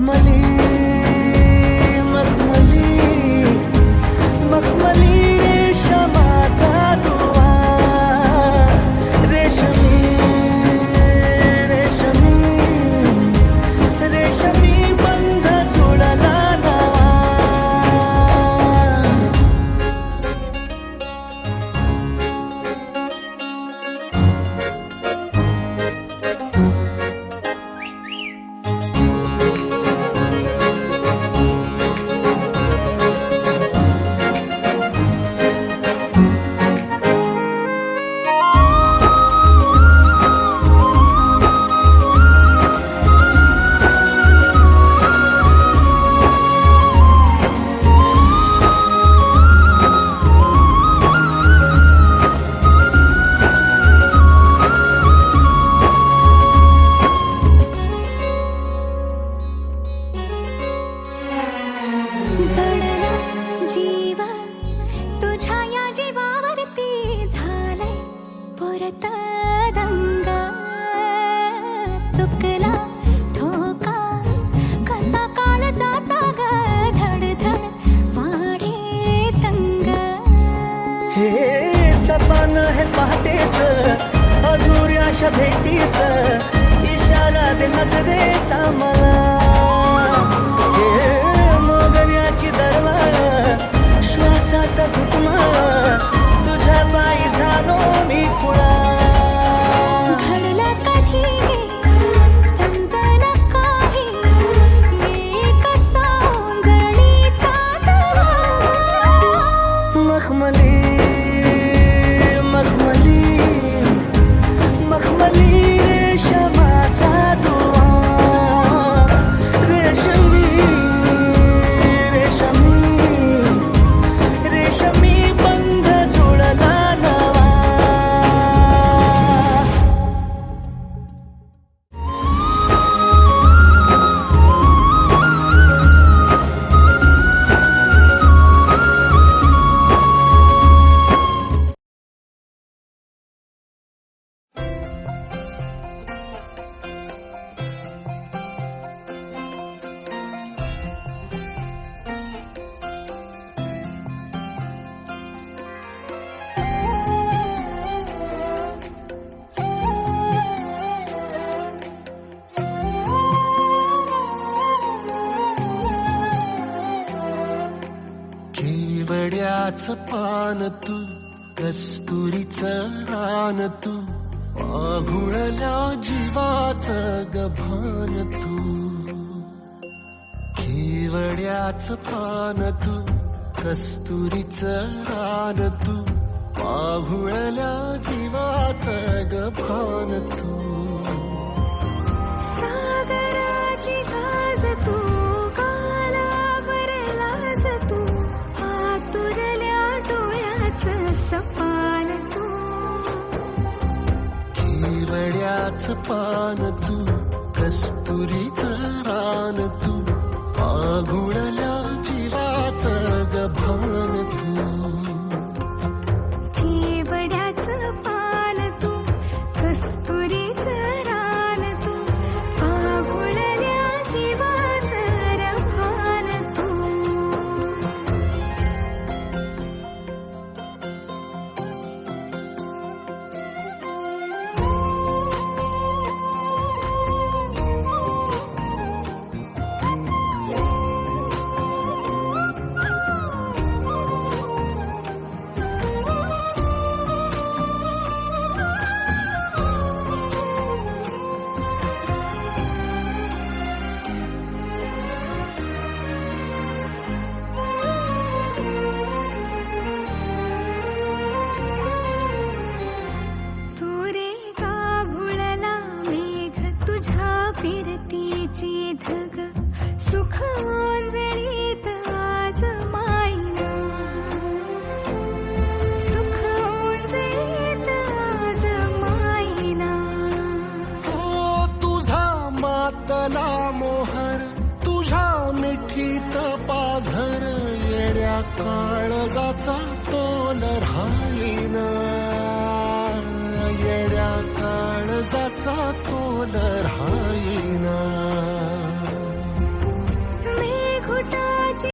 malik ता गंगा ठोका कसा कालचाचा गढधन वाडे गंगा हे सपना है पाहतेस अधुरी आशा भेटतीस ईशला दे नजरे समाला खेड्याच पान तु कस्तुरीच रान तु आघुळल्या जीवाच गभान तु खेवड्याच पान तु कस्तुरीच रान तु आघुळल्या जीवाच गभान तू याच कस्तुरी तू कस्तुरीच जिवाच आज माईना हो तुझा मातला मोहर तुझा मिठीत पाझर येड्या ख तो न ना येड्या खाण तो